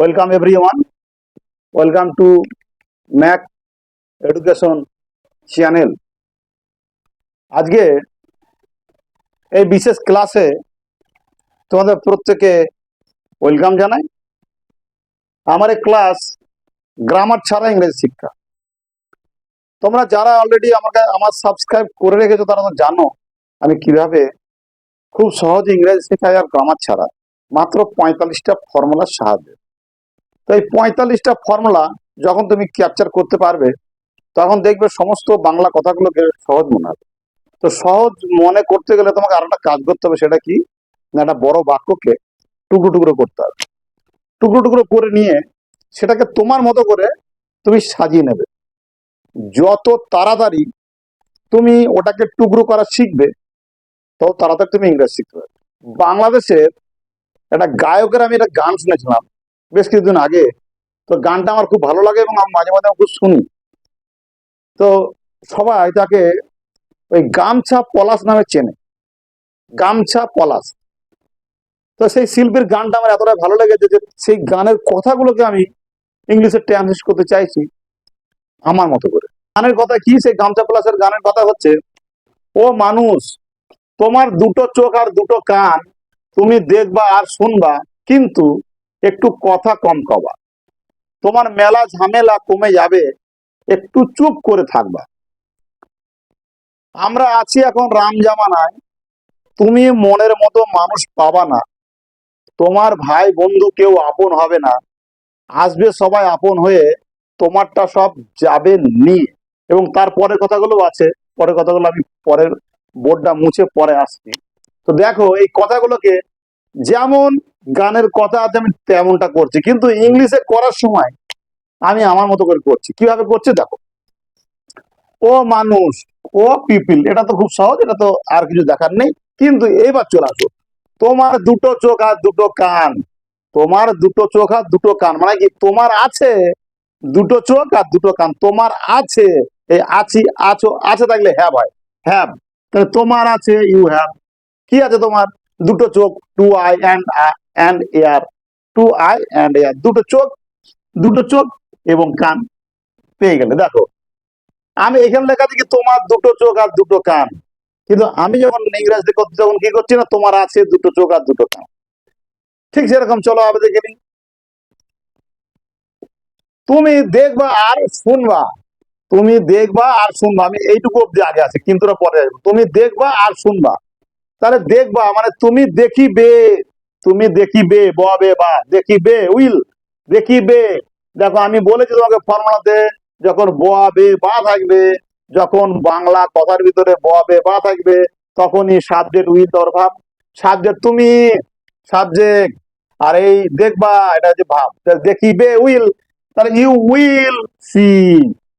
Welcome everyone. Welcome to Mac Education Channel. আজকে এই বিশেষ ক্লাসে তোমাদের প্রত্যেকে ওয়েলকাম জানাই আমার এই ক্লাস গ্রামার ছাড়া ইংরেজি শিক্ষা তোমরা যারা অলরেডি আমাকে আমার সাবস্ক্রাইব করে রেখেছো তারা তো জানো আমি কীভাবে খুব সহজে ইংরেজি শেখাই আর গ্রামার ছাড়া মাত্র পঁয়তাল্লিশটা ফর্মুলার সাহায্যে তো এই পঁয়তাল্লিশটা ফর্মুলা যখন তুমি ক্যাপচার করতে পারবে, তখন দেখবে সমস্ত বাংলা কথাগুলোকে সহজ মনে হবে। তো সহজ মনে করতে গেলে তোমাকে আর একটা কাজ করতে হবে, সেটা কি? না একটা বড় বাক্যকে টুকরো টুকরো করতে হবে। টুকরো টুকরো করে নিয়ে সেটাকে তোমার মতো করে তুমি সাজিয়ে নেবে। যত তাড়াতাড়ি তুমি ওটাকে টুকরো করা শিখবে, তত তাড়াতাড়ি তুমি ইংরেজি শিখতে পারবে। বাংলাদেশের একটা গায়কের আমি একটা গান শুনেছিলাম বেশ কিছুদিন আগে। তো গানটা আমার খুব ভালো লাগে এবং আমি মাঝে মাঝে আমি খুব শুনি। তো সবাই তাকে ওই গামছা পলাশ নামে চেনে। গামছা পলাশ। তো সেই শিল্পীর গানটা আমার এতটাই ভালো লেগেছে যে সেই গানের কথাগুলোকে আমি ইংলিশে ট্রান্সলেট করতে চাইছি আমার মতো করে। গানের কথা কি? সেই গামছা পলাশের গানের কথা হচ্ছে, ও মানুষ, তোমার দুটো চোখ আর দুটো কান, তুমি দেখবা আর শুনবা, কিন্তু একটু কথা কম কবা। তোমার মেলা ঝামেলা কমে যাবে, একটু চুপ করে থাকবা। আমরা আছি এখন রাম জামানায়, তুমি মনের মতো মানুষ পাবা না। তোমার ভাই বন্ধু কেউ আপন হবে না। আসবে সবাই আপন হয়ে তোমারটা সব যাবে নিয়ে এবং তারপরে কথাগুলো আছে, পরের কথাগুলো আমি পরের বোর্ডটা মুছে পরে আসছি। তো দেখো, এই কথাগুলোকে যেমন গানের কথা আছে, আমি তেমনটা করছি। কিন্তু ইংলিশে করার সময় আমি আমার মতো করে করছি। কীভাবে করছি দেখো। ও মানুষ, ও পিপিল, এটা তো খুব সহজ, এটা তো আর কিছু দেখার নেই। কিন্তু এইবার চলে আসো। তোমার দুটো চোখ আর দুটো কান। তোমার দুটো চোখ আর দুটো কান। মানে কি তোমার আছে, দুটো চোখ আর দুটো কান। তোমার আছে, এই আছি, আছো, আছে থাকলে হ্যাভ হয়। হ্যাভ তাহলে তোমার আছে ইউ হ্যাভ কি আছে তোমার? দুটো চোখ two eye and and ear two eye and ear দুটো চোখ দুটো চোখ এবং কান। পেয়ে গেলে, দেখো, আমি এখানে লেখা দেখি তোমার দুটো চোখ আর দুটো কান। কিন্তু আমি যখন ইংরেজি করতে যখন কি করছি না? তোমার আছে দুটো চোখ আর দুটো কান। ঠিক সেরকম, চলো আমি দেখে নিই। তুমি দেখবা আর শুনবা। তুমি দেখবা আর শুনবা। আমি এইটুকু অব্দি আগে আছে, কিন্তু পরে আসব। তুমি দেখবা আর শুনবা। তাহলে দেখবা মানে তুমি দেখিবে তুমি দেখিবে, ববে বা, দেখিবে, উইল, দেখিবে। দেখো, আমি বলেছি তোমাকে ফর্মুলাতে, যখন ববে বা থাকবে, যখন বাংলা কথার ভিতরে ববে বা থাকবে, তখনই সাবজেক্ট উইল তোর ভাব। সাবজেক্ট তুমি, সাবজেক্ট, আর এই দেখবা, এটা হচ্ছে ভাব। দেখিবে উইল, তাহলে ইউ উইল সি,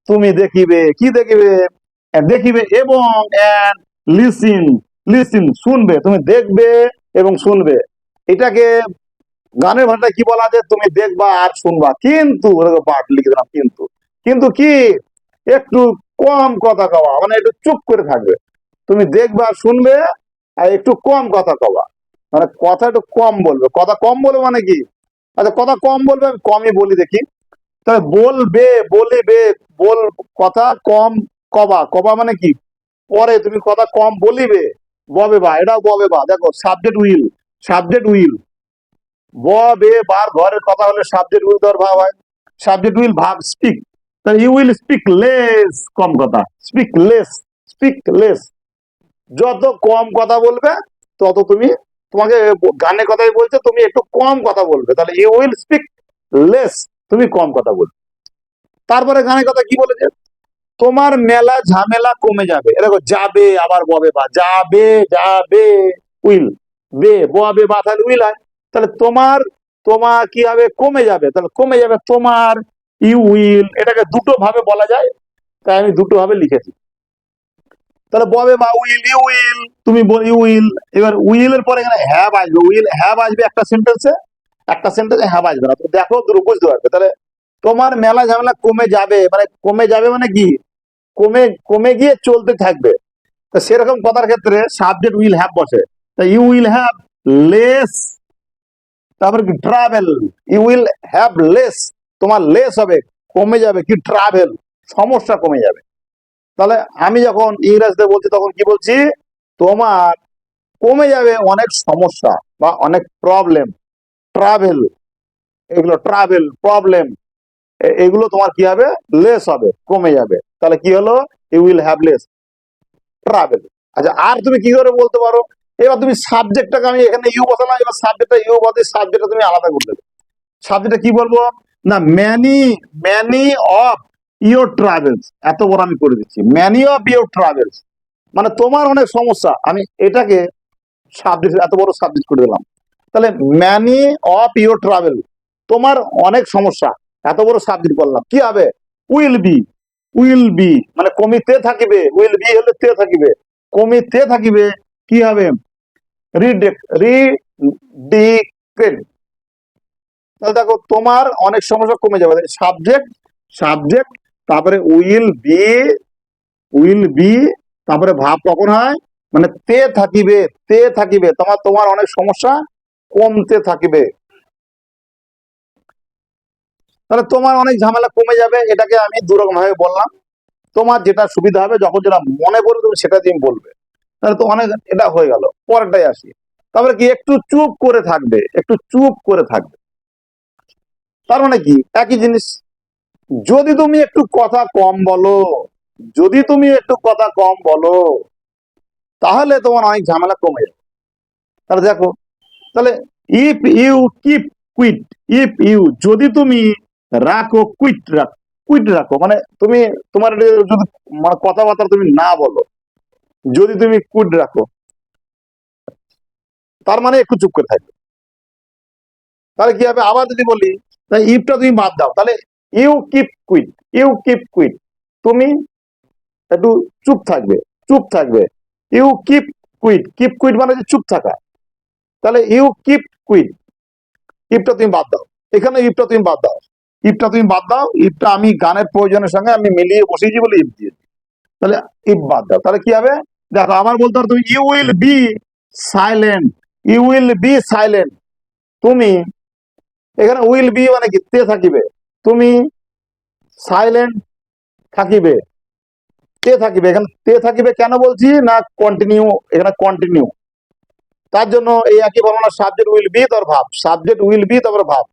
তুমি দেখিবে, কি দেখিবে? দেখিবে এবং লিসিন লিসিন শুনবে, তুমি দেখবে এবং শুনবে। এটাকে গানের ভাষায় কি বলা যায়? তুমি দেখবা আর শুনবা। কিন্তু পাঠ লিখে দিলাম কিন্তু। কিন্তু কি? একটু কম কথা কওয়া মানে একটু চুপ করে থাকবে। তুমি দেখবা, শুনবে, আর একটু কম কথা কওয়া। মানে কথা একটু কম বলবে। কথা কম বলবে মানে কি? আচ্ছা কথা কম বলবে, আমি কমই বলি দেখি। তাহলে বলবে, বলিবে, বল, কথা কম কবা কবা মানে কি? পরে তুমি কথা কম বলিবে। ববে বা, এটাও ববে বা। দেখো সাবজেক্ট উইল সাবজেক্ট উইল ববে বার ঘরের কথা হলে সাবজেক্ট উইল ধর ভাব হয়। সাবজেক্ট উইল ভাব স্পিক তাহলে ইউ উইল স্পিক লেস কম কথা। স্পিক লেস স্পিক লেস যত কম কথা বলবে, তত তুমি তোমাকে গানের কথাই বলছে, তুমি একটু কম কথা বলবে। তাহলে ইউ উইল স্পিক লেস তুমি কম কথা বলবে। তারপরে গানের কথা কি বলেছে? তোমার মেলা ঝামেলা কমে যাবে। দেখো, যাবে, আবার ববে বা, যাবে যাবে, উইল, বে, ববে বা, তাহলে উইল হয়। তাহলে তোমার তোমার কি হবে? কমে যাবে। তাহলে কমে যাবে তোমার ইউ উইল এটাকে দুটো ভাবে বলা যায়। তাই আমি দুটো ভাবে লিখেছি। তাহলে ববে বা, উইল ইউ উইল তুমি ইউ উইল এবার উইল এর পরে এখানে হ্যাভ আসবে। উইল হ্যাভ আসবে একটা সেন্টেন্সে একটা সেন্টেন্সে হ্যাভ আসবে না। দেখো বুঝতে পারবে। তাহলে তোমার মেলা ঝামেলা কমে যাবে। মানে কমে যাবে মানে কি? কমে কমে গিয়ে চলতে থাকবে। তো সেরকম কথার ক্ষেত্রে সাবজেক্ট উইল হ্যাভ বসে। তা ইউ উইল হ্যাভ লেস তারপরে কি travel you will have less তোমার লেস হবে, কমে যাবে কি ট্রাভেল সমস্যা কমে যাবে। তাহলে আমি যখন ইংরেজদের বলছি, তখন কি বলছি? তোমার কমে যাবে অনেক সমস্যা বা অনেক প্রবলেম ট্রাভেল এগুলো ট্রাভেল প্রবলেম এগুলো তোমার কি হবে? লেস হবে, কমে যাবে। তাহলে কি হলো? You will have less travel আচ্ছা আর তুমি কি করে বলতে পারো? এবার তুমি সাবজেক্টটাকে আমি এখানে ইউ বসালাম, এবার সাবজেক্টটা ইউ বলতে সাবজেক্টটা তুমি আলাদা করে দেবে। সাবজেক্টটা কি বলব? না many many of your travels এত বড় আমি করে দিচ্ছি। ম্যানি অফ ইউর ট্রাভেলস মানে তোমার অনেক সমস্যা। আমি এটাকে সাবজেক্ট এত বড় সাবজেক্ট করে দিলাম। তাহলে ম্যানি অফ ইউর ট্রাভেল তোমার অনেক সমস্যা। এত বড় সাবজেক্ট করলাম কি হবে? উইল বি উইল বি মানে কমিতে থাকিবে উইল বি হলে তে থাকিবে। কমিতে থাকিবে, কি হবে? তাহলে দেখো, তোমার অনেক সমস্যা কমে যাবে। সাবজেক্ট সাবজেক্ট তারপরে উইল বি উইল বি তারপরে ভাব কখন হয়? মানে তে থাকিবে তে থাকিবে। তোমার তোমার অনেক সমস্যা কমতে থাকিবে। তাহলে তোমার অনেক ঝামেলা কমে যাবে, এটাকে আমি দুরকম ভাবে বললাম। তোমার যেটা সুবিধা হবে, যখন যেটা মনে পড়বে, তুমি সেটা তুমি বলবে। তাহলে তো অনেক এটা হয়ে গেল পরেরটাই আসি। তারপরে কি, একটু চুপ করে থাকবে, একটু চুপ করে থাকবে। তার মানে কি, একই জিনিস, যদি তুমি একটু কথা কম বলো, যদি তুমি একটু কথা কম বলো, তাহলে তোমার অনেক ঝামেলা কমে যাবে। তাহলে দেখো, তাহলে if you keep quiet if you যদি তুমি রাখো কুইট রাখ কুইট রাখো। মানে তুমি, তোমার যদি মানে কথাবার্তা তুমি না বলো, যদি তুমি কুইট রাখো, তার মানে একটু চুপ করে থাকবে। তাহলে কি হবে? আবার যদি বলি ইফটা তুমি বাদ দাও। তাহলে you keep quiet you keep quiet তুমি একটু চুপ থাকবে চুপ থাকবে। You keep quiet keep quiet মানে যে চুপ থাকা। তাহলে ইউ কিপ কুইট ইফটা তুমি বাদ দাও। এখানে ইফটা তুমি বাদ দাও। ইফটা তুমি বাদ দাও ইফটা আমি গানের প্রয়োজনের সঙ্গে আমি মিলিয়ে বসিয়েছি বলে ইফ দিয়েছি। তাহলে ইফ বাদ দাও। তাহলে কি হবে? দেখো, আমার বলতে হবে তুমি you will be silent you will be silent তুমি, এখানে উইল বি মানে কি? তে থাকিবে। তুমি সাইলেন্ট থাকিবে। তে থাকিবে। এখানে তে থাকিবে কেন বলছি? না কন্টিনিউ এখানে কন্টিনিউ তার জন্য এই একই বর্ণনা সাবজেক্ট উইল বি তোর ভাব। সাবজেক্ট উইল বি তারপর ভাব।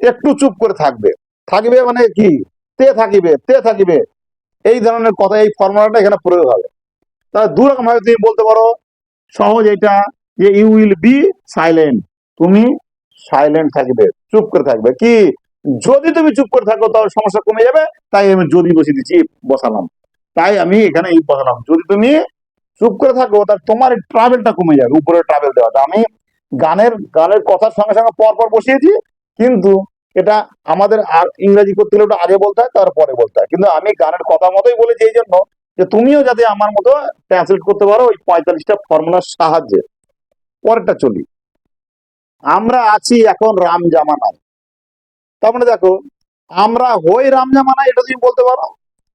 একটু চুপ করে থাকবে। থাকবে মানে কি? তে থাকিবে তে থাকিবে। এই ধরনের কথা, এই ফর্মুলাটা এখানে প্রয়োগ হবে। তাহলে দু রকম ভাবে তুমি বলতে পারো, সহজ এটা যে ইউ উইল বি সাইলেন্ট তুমি সাইলেন্ট থাকবে, চুপ করে থাকবে। কি? যদি তুমি চুপ করে থাকো, তাহলে সমস্যা কমে যাবে। তাই আমি যদি বসিয়ে দিচ্ছি, বসালাম। তাই আমি এখানে এই বসালাম। যদি তুমি চুপ করে থাকো তাহলে তোমার ট্রাভেলটা কমে যাবে উপরে ট্রাভেল দেওয়াটা। আমি গানের গানের কথার সঙ্গে সঙ্গে পর পর বসিয়েছি, কিন্তু এটা আমাদের আর ইংরেজি করতে হলে ওটা আগে বলতে হয়, তারপরে বলতে হয়। কিন্তু আমি গানের কথা মতোই বলেছি এই জন্য যে তুমিও যাতে আমার মতো ট্রান্সলেট করতে পারো ওই পঁয়তাল্লিশটা ফর্মুলার সাহায্যে। পরেরটা চলি। আমরা আছি এখন রাম জামানায়। তার মানে দেখো, আমরা হই রাম জামানায়, এটা তুমি বলতে পারো।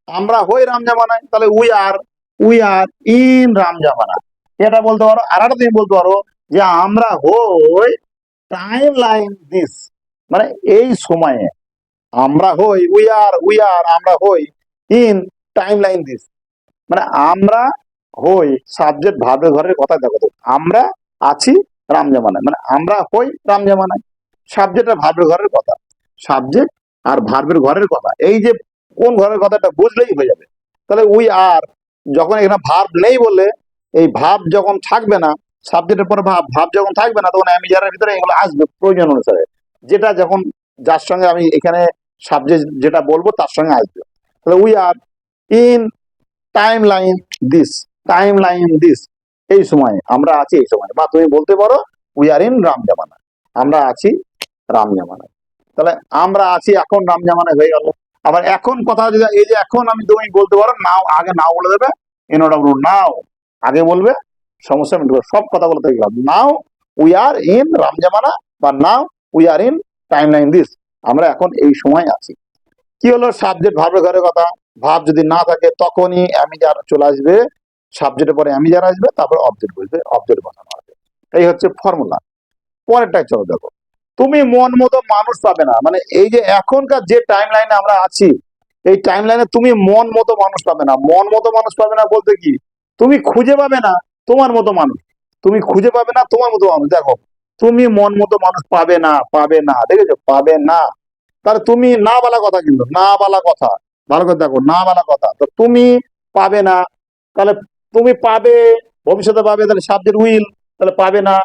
আমরা হই রাম জামানায়, তাহলে we are we are in Ram জামানা এটা বলতে পারো, আর একটা তুমি বলতে পারো যে আমরা হই টাইম লাইন দিস মানে এই সময়ে আমরা হই উই আর উই আর আমরা হই ইন টাইম লাইন দিস মানে আমরা হই সাবজেক্ট ভাবের ঘরের কথা দেখো আমরা আছি রাম জামানায়। মানে আমরা হই রাম জামানায় সাবজেক্ট আর ভাবের ঘরের কথা। সাবজেক্ট আর ভার্বের ঘরের কথা, এই যে কোন ঘরের কথাটা বুঝলেই হয়ে যাবে। তাহলে উই আর যখন এখানে ভাব নেই বলে, এই ভাব যখন থাকবে না সাবজেক্টের পরে ভাব ভাব যখন থাকবে না, তখন আমি যারা ভিতরে এগুলো আসবে, প্রয়োজন অনুসারে। যেটা যখন যার সঙ্গে আমি এখানে সাবজেক্ট যেটা বলব তার সঙ্গে আসবে। তাহলে we are in time line this time line this এই সময়, আমরা আছি এই সময়। বা তুমি বলতে পারো উই আর ইন রাম জামানা আমরা আছি রাম জামানায় তাহলে আমরা আছি এখন রাম জামানায় হয়ে গেল। আবার এখন কথা যদি, এই যে এখন আমি তুমি বলতে পারো নাও আগে নাও বলে দেবে এনওডাব্লিউ নাও আগে বলবে, সমস্যা মিটবে সব কথা বলতে গেলাম now we are in Ram জামানা বা now we are in time line this আমরা এখন এই সময় আছি। কি হলো সাবজেক্ট ভাবের ঘরের কথা? ভাব যদি না থাকে, তখনই আমি যার চলে আসবে সাবজেক্টের পরে আমি যারা আসবে, তারপর অবজেক্ট বলবে অবজেক্ট বসানো হবে। এই হচ্ছে ফর্মুলা পরেরটাই চলো দেখো। তুমি মন মতো মানুষ পাবে না। মানে এই যে এখনকার যে টাইম লাইনে আমরা আছি, এই টাইম লাইনে তুমি মন মতো মানুষ পাবে না। মন মতো মানুষ পাবে না বলতে কি? তুমি খুঁজে পাবে না তোমার মতো মানুষ। তুমি খুঁজে পাবে না তোমার মতো মানুষ। দেখো তুমি মন মতো মানুষ পাবে না পাবে না, দেখেছ? পাবে না। তাহলে তুমি না বলা কথা কিন্তু, না বলা কথা। ভালো করে দেখো, না বলা কথা। তো তুমি পাবে না, তাহলে তুমি পাবে, ভবিষ্যতে পাবে, তাহলে সাবজেক্ট উইল, তাহলে পাবে না,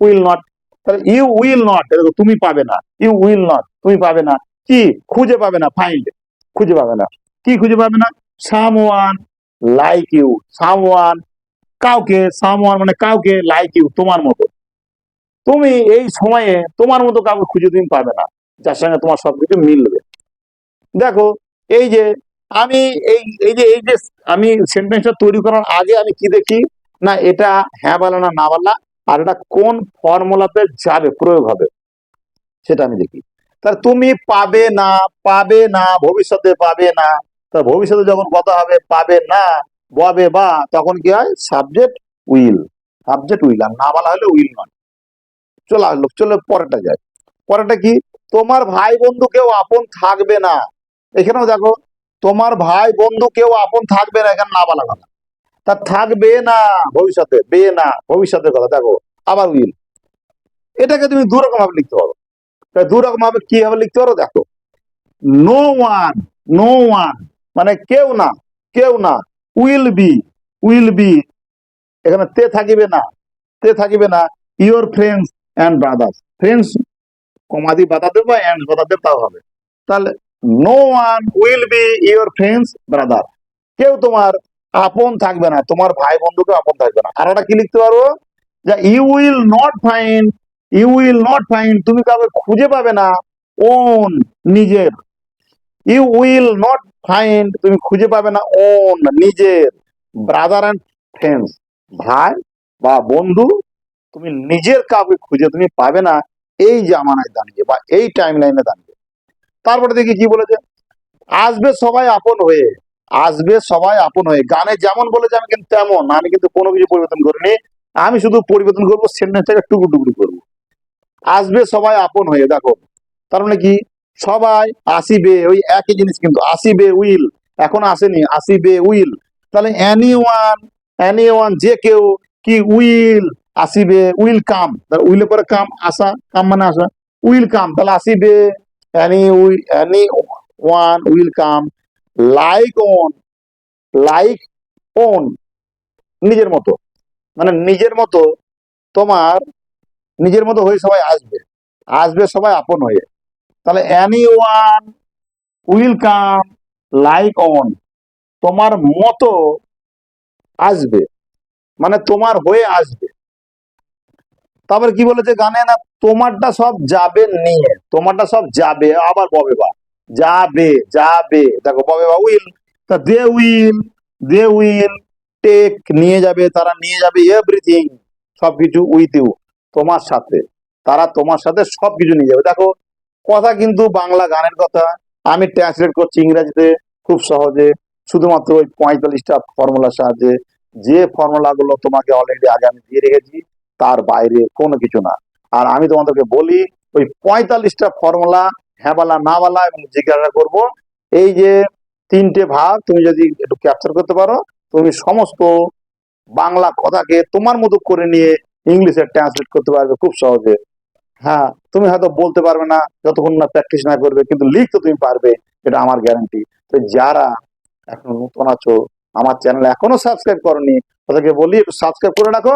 উইল নট। তাহলে ইউ উইল নট, দেখো, তুমি পাবে না, ইউ উইল নট, তুমি পাবে না। কি? খুঁজে পাবে না ফাইন্ড খুঁজে পাবে না। কি খুঁজে পাবে না? Someone like you someone কাউকে সাম ওয়ান মানে কাউকে লাইক ইউ তোমার মতো। তুমি এই সময়ে তোমার মতো কাউকে খুঁজে তুমি পাবে না। যার সঙ্গে তোমার সবকিছু মিলবে। দেখো, এই যে আমি এই এই যে এই যে আমি সেন্টেন্সটা তৈরি করার আগে আমি কি দেখি? না, এটা হ্যাঁ বলা না না বলা আর এটা কোন ফর্মুলাতে যাবে, প্রয়োগ হবে, সেটা আমি দেখি। তাহলে তুমি পাবে না পাবে না, ভবিষ্যতে পাবে না। তা ভবিষ্যতে যখন কথা হবে, পাবে না, ববে বা, তখন কি হয়? সাবজেক্ট উইল সাবজেক্ট উইল আর না বলা হলে উইল নয়। চলো আসলো চলে পরেরটা যায়। পরেরটা কি? তোমার ভাই বন্ধু কেউ আপন থাকবে না। এখানেও দেখো, তোমার ভাই বন্ধু কেউ আপন থাকবে না, এখানে না বলা কথা। তা থাকবে না, ভবিষ্যতে, বে না, ভবিষ্যতের কথা, দেখো, আবার উইল এটাকে তুমি দু রকম ভাবে লিখতে পারো। দু রকম ভাবে কি ভাবে লিখতে পারো? দেখো নো ওয়ান নো ওয়ান মানে কেউ না কেউ না উইল বি উইল বি এখানে তে থাকিবে না, তে থাকিবে না your friends and brothers friends কমাদি বাধা বা অ্যান্ড বাধা তাও হবে। তাহলে no one will be your friends brother কেউ তোমার আপন থাকবে না, তোমার ভাই বন্ধুকে আপন থাকবে না। আর ওটা কি লিখতে পারব? যে you will not find you will not find তুমি কাউকে খুঁজে পাবে না ওন নিজের। ইউ উইল নট ফাইন্ড তুমি খুঁজে পাবে না ওন নিজের। ব্রাদার অ্যান্ড ফ্রেন্ডস ভাই বা বন্ধু তুমি নিজের কাউকে খুঁজে তুমি পাবে না এই জামানায় দাঁড়িয়ে বা এই টাইম লাইনে দাঁড়িয়ে। তারপরে দেখি কি বলেছে? আসবে সবাই আপন হয়ে, আসবে সবাই আপন হয়ে। গানে যেমন বলেছে, আমি কিন্তু তেমন, আমি কিন্তু কোনো কিছু পরিবর্তন করিনি। আমি শুধু পরিবর্তন করব সেন্টেন্সটাকে টুকু টুকরো করব। আসবে সবাই আপন হয়ে, দেখো। তার মানে কি? সবাই আসিবে, ওই একই জিনিস কিন্তু, আসিবে উইল। এখন আসেনি, আসিবে উইল। তাহলে এনি ওয়ান এনি ওয়ান যে কেউ কি উইল আসিবে উইল কাম তাহলে উইলের পরে কাম আসা, কাম মানে আসা, উইল কাম, তাহলে আসিবে any will anyone will come like on like on নিজের মতো মানে নিজের মতো তোমার নিজের মতো হয়ে সবাই আসবে আসবে সবাই আপন হয়ে, তাহলে anyone will come like on তোমার মতো আসবে মানে তোমার হয়ে আসবে তারপর কি বলেছে গানে না, তোমারটা সব যাবে নিয়ে, তোমারটা সব যাবে, আবার ববে বা। যাবে যাবে। দেখো ববে বা উইল, তা they will they will, take, নিয়ে যাবে, তারা নিয়ে যাবে এভরিথিং, সবকিছু উইথ ইউ, তোমার সাথে। তারা তোমার সাথে সবকিছু নিয়ে যাবে। দেখো, কথা কিন্তু বাংলা গানের কথা। আমি ট্রান্সলেট করছি ইংরেজিতে খুব সহজে। শুধুমাত্র ওই পঁয়তাল্লিশটা ফর্মুলার সাহায্যে। যে ফর্মুলা গুলো তোমাকে অলরেডি আগে আমি দিয়ে রেখেছি তার বাইরে কোনো কিছু না। আর আমি তোমাদেরকে বলি, ওই পঁয়তাল্লিশটা ফর্মুলা হ্যাঁ বলা এবং জিজ্ঞাসা করব। এই যে তিনটে ভাগ তুমি যদি একটু ক্যাপচার করতে পারো, তুমি সমস্ত বাংলা কথাকে তোমার মতো করে নিয়ে ইংলিশে ট্রান্সলেট করতে পারবে খুব সহজে। হ্যাঁ তুমি হয়তো বলতে পারবে না, যতক্ষণ না প্র্যাকটিস না করবে, কিন্তু লিখতে তুমি পারবে, এটা আমার গ্যারান্টি তো যারা এখন নতুন আছো, আমার চ্যানেল এখনও সাবস্ক্রাইব করনি, তাদেরকে বলি, একটু সাবস্ক্রাইব করে রাখো।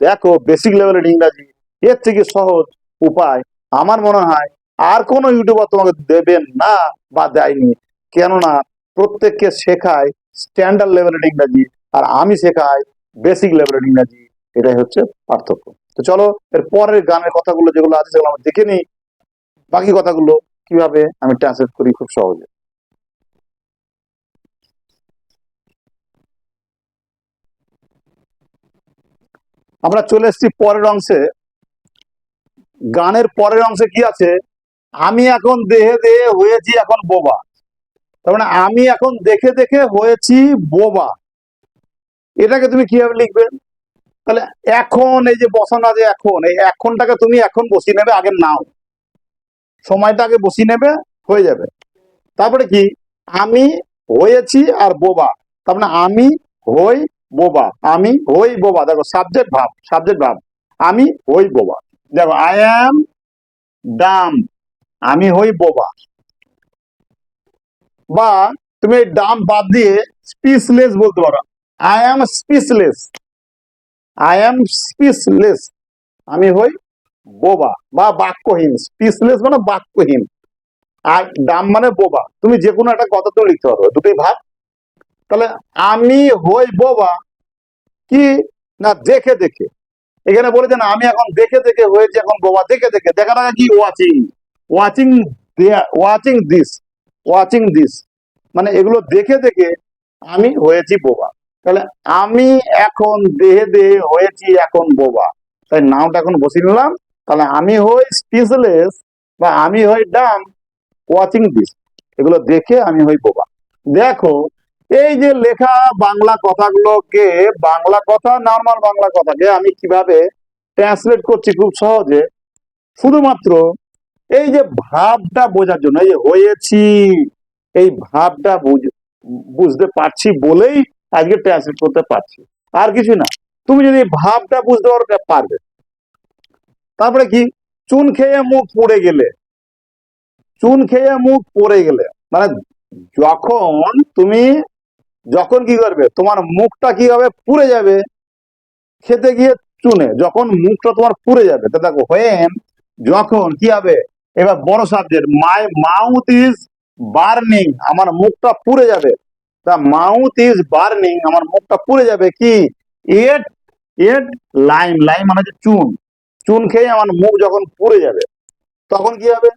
দেখো বেসিক লেভেলের ইংরাজি, এর থেকে সহজ উপায়। আমার মনে হয় আর কোনো ইউটিউবার তোমাকে দেবেন না বা দেয়নি। কেননা প্রত্যেককে শেখায় স্ট্যান্ডার্ড লেভেলের ইংরাজি আর আমি শেখাই বেসিক লেভেলের ইংরাজি। এটাই হচ্ছে পার্থক্য। তো চলো, এর পরের গানের কথাগুলো যেগুলো আছে সেগুলো আমরা দেখে নিই। বাকি কথাগুলো কীভাবে আমি ট্রান্সলেট করি খুব সহজে। আমরা চলে এসেছি পরের অংশে। গানের পরের অংশে কি আছে? আমি এখন দেহে দেহে হয়েছি এখন বোবা। তার মানে আমি এখন দেখে দেখে হয়েছি বোবা। এটাকে তুমি কীভাবে লিখবে? তাহলে এখন এই যে বসানো আছে এখন, এই এখনটাকে তুমি এখন বসিয়ে নেবে, আগে নাও। সময়টা আগে বসিয়ে নেবে, হয়ে যাবে। তারপরে কি? আমি হয়েছি আর বোবা। তার মানে আমি হই বোবা। আমি হই বোবা। দেখো সাবজেক্ট ভাব সাবজেক্ট ভাব। আমি হই বোবা। দেখো আই অ্যাম ডাম আমি হই বোবা। বা তুমি ডাম বাদ দিয়ে স্পিচলেস বলতে পারো। I am speechless I am speechless আমি হই বোবা বা বাক্যহীন। স্পিচলেস মানে বাক্যহীন। আর ডাম মানে বোবা। তুমি যে কোনো একটা কথা তুমি লিখতে পারো। দুটোই ভাব। তাহলে আমি হই বোবা কি না দেখে দেখে? এখানে বলেছেন আমি এখন দেখে দেখে হয়েছে, এখন বোবা দেখে দেখে। দেখার আগে কি watching watching watching this watching this মানে এগুলো দেখে দেখে আমি হয়েছি বোবা। তাহলে আমি এখন দেহে দেহে হয়েছি, এখন বোবা। তাই নামটা এখন বসিয়ে নিলাম। তাহলে আমি হই স্পিচলেস বা আমি হই ডাম ওয়াচিং দিস এগুলো দেখে আমি হই বোবা। দেখো এই যে লেখা বাংলা কথাগুলোকে বাংলা কথা নর্মাল বাংলা কথাকে আমি কীভাবে ট্রান্সলেট করছি খুব সহজে? শুধুমাত্র এই যে ভাবটা বোঝার জন্য, এই যে হয়েছি, এই ভাবটা বুঝ- বুঝতে পারছি বলেই আজকে ট্রান্সলেট করতে পারছি। আর কিছু না, তুমি যদি ভাবটা বুঝতে পারো পারবে। তারপরে কি? চুন খেয়ে মুখ পড়ে গেলে। চুন খেয়ে মুখ পড়ে গেলে। মানে যখন তুমি যখন কি করবে? তোমার মুখটা কি হবে? পুড়ে যাবে। খেতে গিয়ে চুনে। যখন মুখটা তোমার পুড়ে যাবে, তা দেখো হোয়েন যখন কি হবে? এবার বড় subject my mouth is burning আমার মুখটা পুড়ে যাবে। তা মাউথ ইজ বার্নিং আমার মুখটা পুড়ে যাবে কি? এট এট লাইম লাইম মানে হচ্ছে চুন। চুন খেয়ে আমার মুখ যখন পুড়ে যাবে, তখন কি হবে?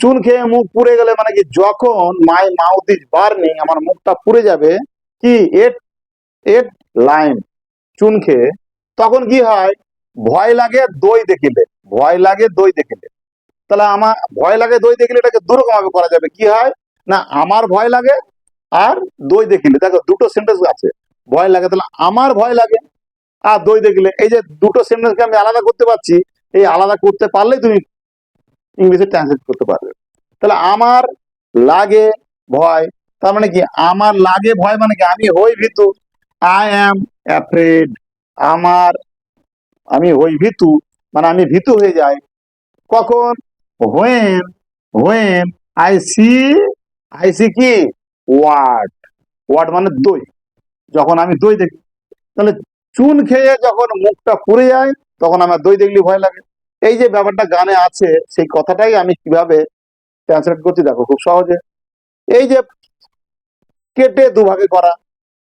চুন খেয়ে মুখ পুড়ে গেলে মানে কি যখন মাই মাউথ ইজ বার্নিং আমার মুখটা পুড়ে যাবে, কি? এট এট লাইম চুন খেয়ে। তখন কি হয়? ভয় লাগে দই দেখিলে, ভয় লাগে দই দেখিলে। তাহলে আমার, ভয় লাগে দই দেখিলে এটাকে দুরকম ভাবে করা যাবে। কি হয়? না, আমার ভয় লাগে আর দই দেখিলে। দেখো, দুটো সেন্টেন্স আছে। ভয় লাগে, তাহলে আমার ভয় লাগে আর দই দেখিলে। এই যে দুটো সেন্টেন্সকে আমি আলাদা করতে পারছি, এই আলাদা করতে পারলেই তুমি ইংলিশে ট্রান্সলেট করতে পারবে। তাহলে আমার লাগে ভয়, তার মানে কি? আমার লাগে ভয় মানে কি? আমি হই ভীতু। আই অ্যাম অ্যাফ্রেড আমার, আমি হই ভীতু। মানে আমি ভীতু হয়ে যাই। কখন? When when I see I see কি? ওয়াট ওয়াট মানে দই। যখন আমি দই দেখি। তাহলে চুন খেয়ে যখন মুখটা পুড়ে যায়, তখন আমার দই দেখলে ভয় লাগে। এই যে ব্যাপারটা গানে আছে, সেই কথাটাই আমি কীভাবে ট্রান্সলেট করছি দেখো খুব সহজে। এই যে কেটে দুভাগে করা,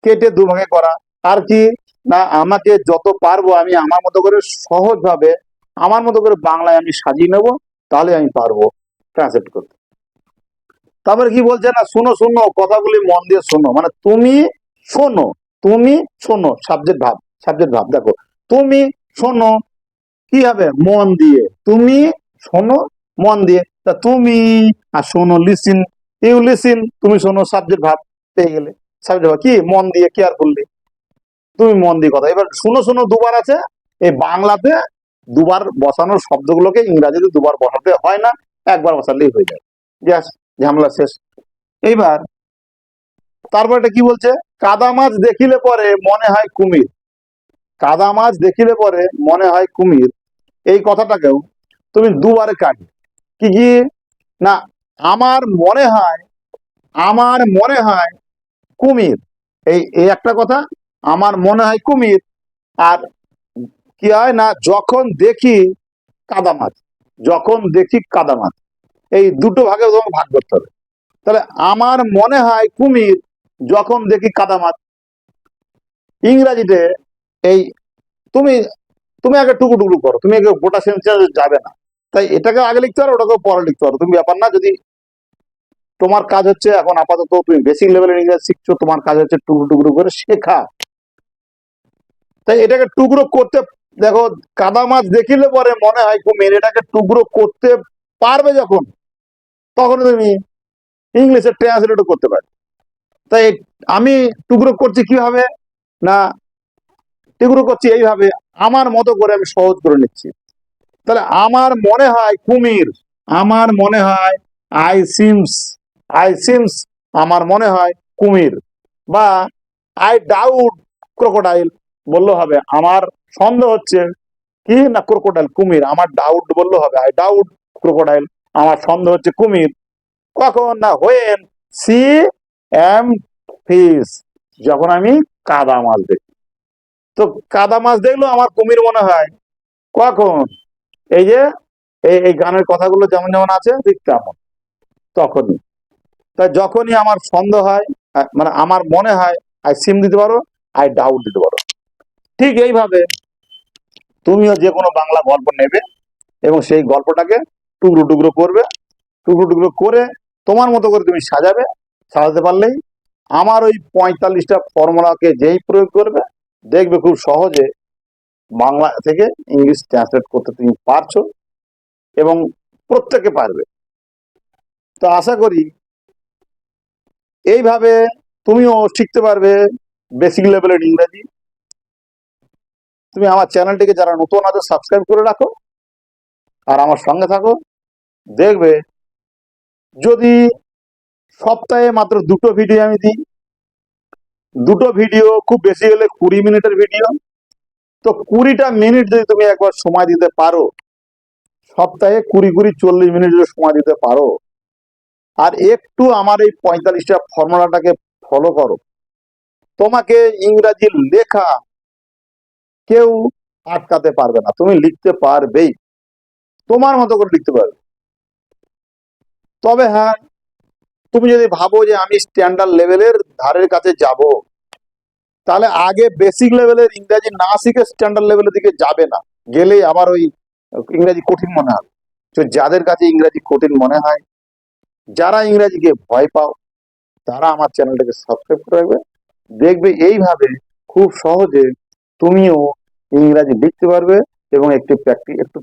কেটে দুভাগে করা, আর কি না, আমাকে যত পারব আমি আমার মতো করে সহজভাবে, আমার মতো করে বাংলায় আমি সাজিয়ে নেব, তাহলে আমি পারব ট্রান্সলেট করতে। তারপরে কি বলছে না, শোনো শোনো, কথাগুলি মন দিয়ে শোনো। মানে তুমি শোনো তুমি শোনো সাবজেক্ট ভাব সাবজেক্ট ভাব। দেখো, তুমি শোনো কি হবে? মন দিয়ে। তুমি শোনো মন দিয়ে। তা তুমি আর শোনো লিসিন ইউ লিসিন তুমি শোনো সাবজেক্ট ভাব পেয়ে গেলে। সাবজেক্ট ভাব কি? মন দিয়ে কেয়ারফুললি তুমি মন দিয়ে কথা। এবার শুনো শুনো দুবার আছে। এই বাংলাতে দুবার বসানোর শব্দগুলোকে ইংরাজিতে দুবার বসাতে হয় না, একবার বসালেই হয়ে যায়। জাস্ট ঝামেলা শেষ। এইবার তারপর এটা কি বলছে? কাদা মাছ দেখিলে পরে মনে হয় কুমির। কাদা মাছ দেখিলে পরে মনে হয় কুমির। এই কথাটাকেও তুমি দুবারে কাটি কি কি? না, আমার মনে হয়, আমার মনে হয় কুমির। এই এই একটা কথা, আমার মনে হয় কুমির। আর কি হয় না, যখন দেখি কাদা মাছ, যখন দেখি কাদা মাছ, এই দুটো ভাগে তোমাকে ভাগ করতে হবে। তাহলে আমার মনে হয় কুমির যখন দেখি কাদা মাছ, ইংরাজিতে এই, তুমি তুমি আগে টুকু টুকু করো, তুমি আগে গোটা সেন্টেন্স যাবে না। তাই এটাকে আগে লিখতে পারো ওটাকে পরে লিখতে পারো। তুমি ব্যাপার না, যদি তোমার কাজ হচ্ছে এখন আপাতত তুমি বেসিক লেভেলের ইংরেজি শিখছো, তোমার কাজ হচ্ছে টুকরো টুকরো করে শেখা। তাই এটাকে টুকরো করতে, দেখো, কাদা মাছ দেখিলে পরে মনে হয় কুমির এটাকে টুকরো করতে পারবে যখন তখন তুমি ইংলিশে ট্রান্সলেট করতে পারবে। তাই আমি টুকরো করছি কীভাবে? না এগুলো করছি এইভাবে। আমার মতো করে আমি সহজ করে নিচ্ছি। তাহলে আমার মনে হয় কুমির, আমার মনে হয় আই সিমস আই সিমস আমার মনে হয় কুমির বা আই ডাউট ক্রোকোডাইল বললে হবে। আমার সন্দেহ হচ্ছে কি না ক্রোকোডাইল কুমির? আমার ডাউট বললে হবে। I doubt crocodile. আমার সন্দেহ হচ্ছে কুমির। কখন না হোয়েন সি এম ফিস যখন আমি কাদা মাছ দেখি। তো কাদা মাছ দেখলেও আমার কুমির মনে হয়। কখন? এই যে, এই এই গানের কথাগুলো যেমন যেমন আছে, ঠিক তেমন। তখনই। তাই যখনই আমার সন্দেহ হয় মানে আমার মনে হয় আই সিম দিতে পারো আই ডাউট দিতে পারো। ঠিক এইভাবে তুমিও যে কোনো বাংলা গল্প নেবে এবং সেই গল্পটাকে টুকরো টুকরো করবে। টুকরো টুকরো করে তোমার মতো করে তুমি সাজাবে, সাজাতে পারলেই আমার ওই পঁয়তাল্লিশটা ফর্মুলাকে যেই প্রয়োগ করবে দেখবে খুব সহজে বাংলা থেকে ইংলিশ ট্রান্সলেট করতে তুমি পারছ এবং প্রত্যেকে পারবে। তো আশা করি এইভাবে তুমিও শিখতে পারবে বেসিক লেভেলের ইংরেজি। তুমি আমার চ্যানেলটিকে যারা নতুন আছে সাবস্ক্রাইব করে রাখো আর আমার সঙ্গে থাকো। দেখবে যদি সপ্তাহে মাত্র দুটো ভিডিও আমি দিই দুটো ভিডিও খুব বেশি হলে কুড়ি মিনিটের ভিডিও তো কুড়িটা মিনিট যদি তুমি একবার সময় দিতে পারো, সপ্তাহে কুড়ি কুড়ি চল্লিশ মিনিট যদি সময় দিতে পারো, আর একটু আমার এই পঁয়তাল্লিশটা ফর্মুলাটাকে ফলো করো। তোমাকে ইংরাজি লেখা কেউ আটকাতে পারবে না, তুমি লিখতে পারবেই। তোমার মতো করে লিখতে পারবে। তবে হ্যাঁ তুমি যদি ভাবো যে আমি স্ট্যান্ডার্ড লেভেলের ধারের কাছে যাব, তাহলে আগে বেসিক লেভেলের ইংরাজি না শিখে স্ট্যান্ডার্ড লেভেলের দিকে যাবে না। গেলেই আবার ওই ইংরাজি কঠিন মনে হবে। তো যাদের কাছে ইংরাজি কঠিন মনে হয়, যারা ইংরাজিকে ভয় পাও, তারা আমার চ্যানেলটাকে সাবস্ক্রাইব করে রাখবে। দেখবে এইভাবে খুব সহজে তুমিও ইংরাজি লিখতে পারবে এবং একটু প্র্যাকটিস একটু